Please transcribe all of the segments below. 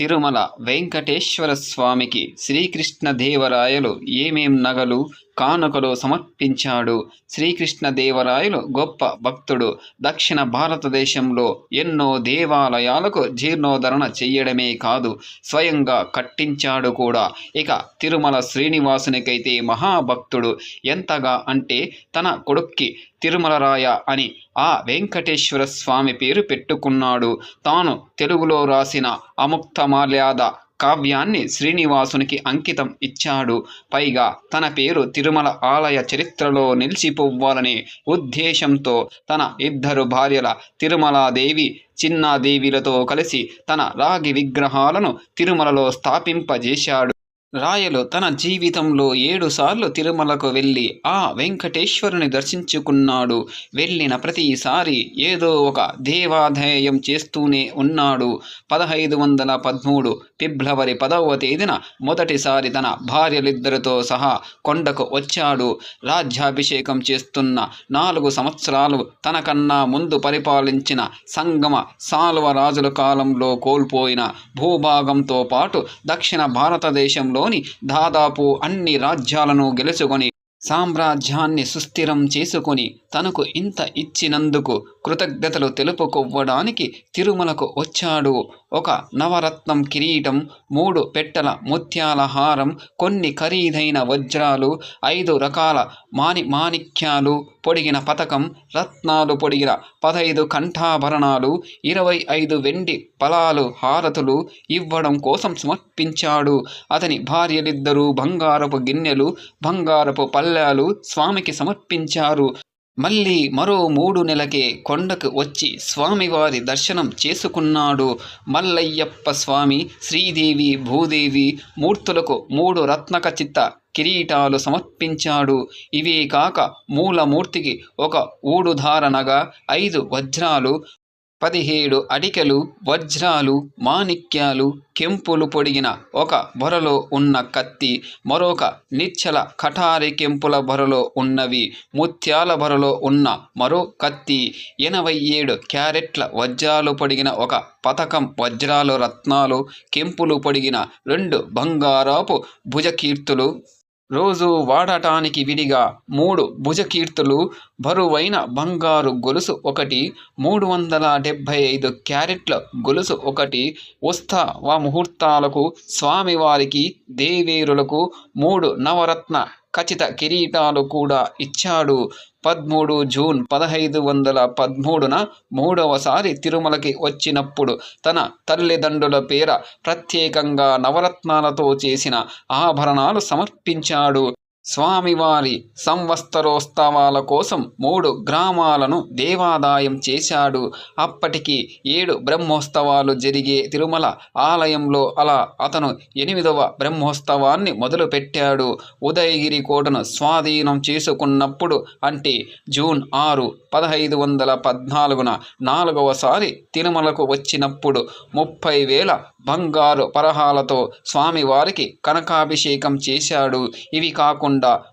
తిరుమల వెంకటేశ్వర స్వామికి శ్రీకృష్ణదేవరాయలు ఏమేం నగలు కానుకలు సమర్పించాడు? శ్రీకృష్ణదేవరాయలు గొప్ప భక్తుడు. దక్షిణ భారతదేశంలో ఎన్నో దేవాలయాలకు జీర్ణోద్ధరణ చెయ్యడమే కాదు స్వయంగా కట్టించాడు కూడా. ఇక తిరుమల శ్రీనివాసునికైతే మహాభక్తుడు. ఎంతగా అంటే తన కొడుక్కి తిరుమలరాయ అని ఆ వెంకటేశ్వర స్వామి పేరు పెట్టుకున్నాడు. తాను తెలుగులో రాసిన అముక్తమాల్యాద కావ్యాన్ని శ్రీనివాసునికి అంకితం ఇచ్చాడు. పైగా తన పేరు తిరుమల ఆలయ చరిత్రలో నిలిచిపోవాలనే ఉద్దేశంతో తన ఇద్దరు భార్యల తిరుమలాదేవి చిన్నాదేవిలతో కలిసి తన రాగి విగ్రహాలను తిరుమలలో స్థాపింపజేశాడు. రాయలు తన జీవితంలో ఏడుసార్లు తిరుమలకు వెళ్ళి ఆ వెంకటేశ్వరుని దర్శించుకున్నాడు. వెళ్ళిన ప్రతిసారి ఏదో ఒక దేవాధ్యాయం చేస్తూనే ఉన్నాడు. పదహైదు వందల పదమూడు ఫిబ్రవరి పదవ తేదీన మొదటిసారి తన భార్యలిద్దరితో సహా కొండకు వచ్చాడు. రాజ్యాభిషేకం చేస్తున్న నాలుగు సంవత్సరాలు తనకన్నా ముందు పరిపాలించిన సంగమ సాల్వ రాజుల కాలంలో కోల్పోయిన భూభాగంతో పాటు దక్షిణ భారతదేశంలో భారతదేశంలోని దాదాపు అన్ని రాజ్యాలను గెలుచుకొని సామ్రాజ్యాన్ని సుస్థిరం చేసుకొని తనకు ఇంత ఇచ్చినందుకు కృతజ్ఞతలు తెలుపుకోవడానికి తిరుమలకు వచ్చాడు. ఒక నవరత్నం కిరీటం మూడు పెట్టెల ముత్యాల హారం కొన్ని ఖరీదైన వజ్రాలు ఐదు రకాల మాని మాణిక్యాలు పొడిగిన పథకం రత్నాలు పొడిగిన పదహైదు కంఠాభరణాలు ఇరవై ఐదు వెండి ఫలాలు హారతులు ఇవ్వడం కోసం సమర్పించాడు. అతని భార్యలిద్దరూ బంగారపు గిన్నెలు బంగారపు పల్లెలు స్వామికి సమర్పించారు. మళ్ళీ మరో మూడు నెలకే కొండకు వచ్చి స్వామివారి దర్శనం చేసుకున్నాడు. మల్లయ్యప్ప స్వామి శ్రీదేవి భూదేవి మూర్తులకు మూడు రత్నక చిత్త కిరీటాలు సమర్పించాడు. ఇవే కాక మూలమూర్తికి ఒక ఊడుధారణగా ఐదు వజ్రాలు పదిహేడు అడికెలు వజ్రాలు మాణిక్యాలు కెంపులు పొడిగిన ఒక బొరలో ఉన్న కత్తి మరొక నిచ్చల కఠారి కెంపుల బొరలో ఉన్నవి ముత్యాల బొరలో ఉన్న మరో కత్తి ఎనభై ఏడు క్యారెట్ల వజ్రాలు పొడిగిన ఒక పథకం వజ్రాలు రత్నాలు కెంపులు పొడిగిన రెండు బంగారపు భుజకీర్తులు రోజు వాడటానికి విడిగా మూడు భుజకీర్తులు బరువైన బంగారు గొలుసు ఒకటి మూడు వందల డెబ్భై ఐదు క్యారెట్ల గొలుసు ఒకటి ఉత్సవ ముహూర్తాలకు స్వామివారికి దేవేరులకు మూడు నవరత్న ఖచ్చిత కిరీటాలు కూడా ఇచ్చాడు. పదమూడు జూన్ పదహైదు వందల పదమూడున మూడవసారి తిరుమలకి వచ్చినప్పుడు తన తల్లిదండ్రుల పేర ప్రత్యేకంగా నవరత్నాలతో చేసిన ఆభరణాలు సమర్పించాడు. స్వామివారి సంవత్సరోత్సవాల కోసం మూడు గ్రామాలను దేవాదాయం చేశాడు. అప్పటికి ఏడు బ్రహ్మోత్సవాలు జరిగే తిరుమల ఆలయంలో అలా అతను ఎనిమిదవ బ్రహ్మోత్సవాన్ని మొదలుపెట్టాడు. ఉదయగిరి కోటను స్వాధీనం చేసుకున్నప్పుడు అంటే జూన్ ఆరు పదహైదు వందల పద్నాలుగున నాలుగవసారి తిరుమలకు వచ్చినప్పుడు ముప్పై వేల బంగారు పరహాలతో స్వామివారికి కనకాభిషేకం చేశాడు. ఇవి కాకుండా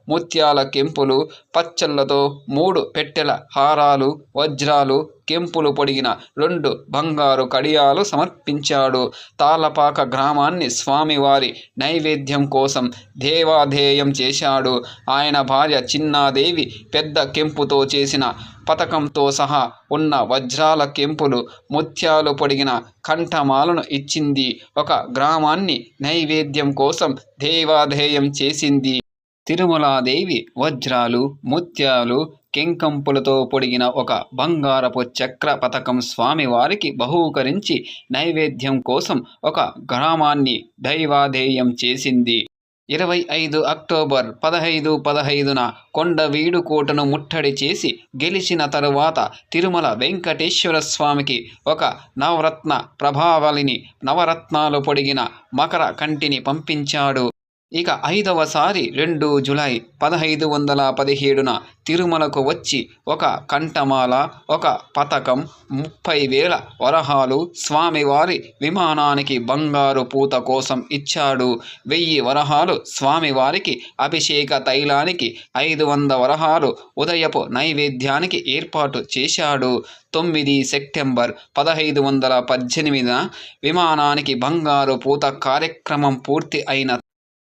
ముత్యాల కెంపులు పచ్చళ్ళతో మూడు పెట్టెల హారాలు వజ్రాలు కెంపులు పొడిగిన రెండు బంగారు కడియాలు సమర్పించాడు. తాళపాక గ్రామాన్ని స్వామివారి నైవేద్యం కోసం దేవాధేయం చేశాడు. ఆయన భార్య చిన్నాదేవి పెద్ద కెంపుతో చేసిన పథకంతో సహా ఉన్న వజ్రాల కెంపులు ముత్యాలు పొడిగిన కంఠమాలను ఇచ్చింది. ఒక గ్రామాన్ని నైవేద్యం కోసం దేవాధేయం చేసింది. తిరుమలాదేవి వజ్రాలు ముత్యాలు కెంకంపులతో పొడిగిన ఒక బంగారపు చక్ర పథకం స్వామివారికి బహూకరించి నైవేద్యం కోసం ఒక గ్రామాన్ని దైవాధేయం చేసింది. ఇరవై ఐదు అక్టోబర్ పదహైదు పదహైదున కొండవీడు కోటను ముట్టడి చేసి గెలిచిన తరువాత తిరుమల వెంకటేశ్వర స్వామికి ఒక నవరత్న ప్రభావలిని నవరత్నాలు పొడిగిన మకర కంటిని పంపించాడు. ఇక ఐదవసారి రెండు జులై పదహైదు వందల పదిహేడున తిరుమలకు వచ్చి ఒక కంఠమాల ఒక పతకం ముప్పై వేల వరహాలు స్వామివారి విమానానికి బంగారు పూత కోసం ఇచ్చాడు. వెయ్యి వరహాలు స్వామివారికి అభిషేక తైలానికి ఐదు వంద వరహాలు ఉదయపు నైవేద్యానికి ఏర్పాటు చేశాడు. తొమ్మిది సెప్టెంబర్ పదహైదు వందల పద్దెనిమిదిన విమానానికి బంగారు పూత కార్యక్రమం పూర్తి అయిన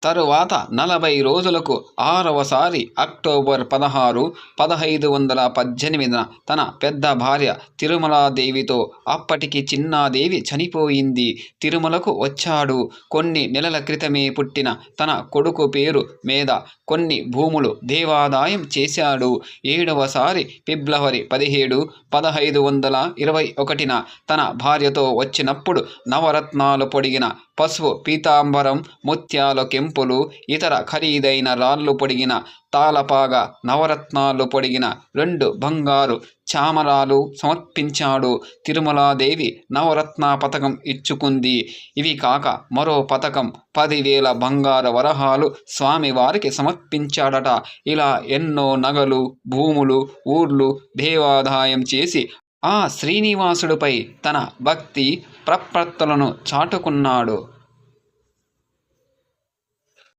తరువాత నలభై రోజులకు ఆరవసారి అక్టోబర్ పదహారు పదహైదు వందల పద్దెనిమిదిన తన పెద్ద భార్య తిరుమలాదేవితో అప్పటికి చిన్నాదేవి చనిపోయింది. తిరుమలకు వచ్చాడు. కొన్ని నెలల క్రితమే పుట్టిన తన కొడుకు పేరు మీద కొన్ని భూములు దేవాదాయం చేశాడు. ఏడవసారి ఫిబ్రవరి పదిహేడు పదహైదు వందల ఇరవై ఒకటిన తన భార్యతో వచ్చినప్పుడు నవరత్నాలు పొడిగిన పసుపు పీతాంబరం ముత్యాల కెంపులు ఇతర ఖరీదైన రాళ్ళు పొడిగిన తాళపాగా నవరత్నాలు పొడిగిన రెండు బంగారు చామరాలు సమర్పించాడు. తిరుమలాదేవి నవరత్న పథకం ఇచ్చుకుంది. ఇవి కాక మరో పథకం పదివేల బంగారు వరహాలు స్వామివారికి సమర్పించాడట. ఇలా ఎన్నో నగలు భూములు ఊర్లు దేవాదాయం చేసి ఆ శ్రీనివాసుడిపై తన భక్తి ప్రపత్తులను చాటుకున్నాడు.